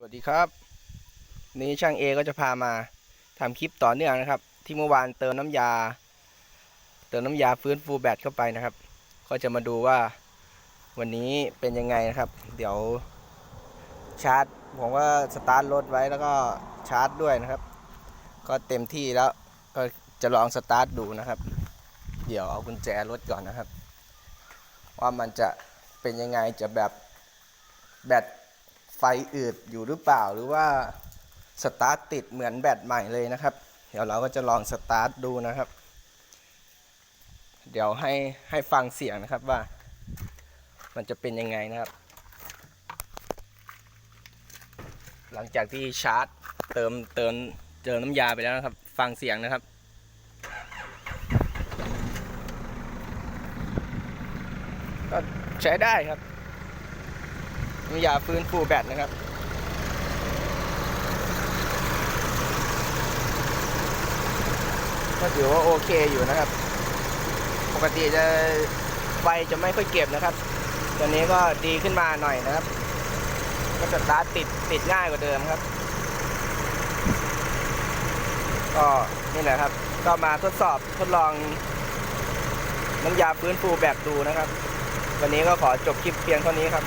สวัสดีครับ นี้ช่างเอก็จะพามาทำคลิปต่อเนื่องนะครับ ที่เมื่อวานเติมน้ำยา เติมน้ำยาฟื้นฟูแบตเข้าไปนะครับ ก็จะมาดูว่าวันนี้เป็นยังไงนะครับ เดี๋ยวชาร์จผมว่าสตาร์ทรถไว้แล้วก็ชาร์จด้วยนะครับ ก็เต็มที่แล้วก็จะลองสตาร์ทดูนะครับ เดี๋ยวเอากุญแจรถก่อนนะครับ ว่ามันจะเป็นยังไงจะแบบแบต ไฟอืดอยู่หรือเปล่าหรือว่าสตาร์ทติดเหมือนแบตใหม่เลยนะครับ เดี๋ยวเราก็จะลองสตาร์ทดูนะครับ เดี๋ยวให้ให้ฟังเสียงนะครับว่า มันจะเป็นยังไงนะครับ หลังจากที่ชาร์จเติมเติมเติมน้ำยาไปแล้วนะครับ ฟังเสียงนะครับก็ใช้ได้ครับ น้ำยาฟื้นฟูแบตนะครับก็ถือว่าโอเคอยู่นะครับ ปกติจะไฟจะไม่ค่อยเก็บนะครับ ตอนนี้ก็ดีขึ้นมาหน่อยนะครับ ก็จะตาติดติดง่ายกว่าเดิมครับ ก็นี่แหละครับ ก็มาทดสอบทดลองน้ำยาฟื้นฟูแบตดูนะครับ วันนี้ก็ขอจบคลิปเพียงเท่านี้ครับ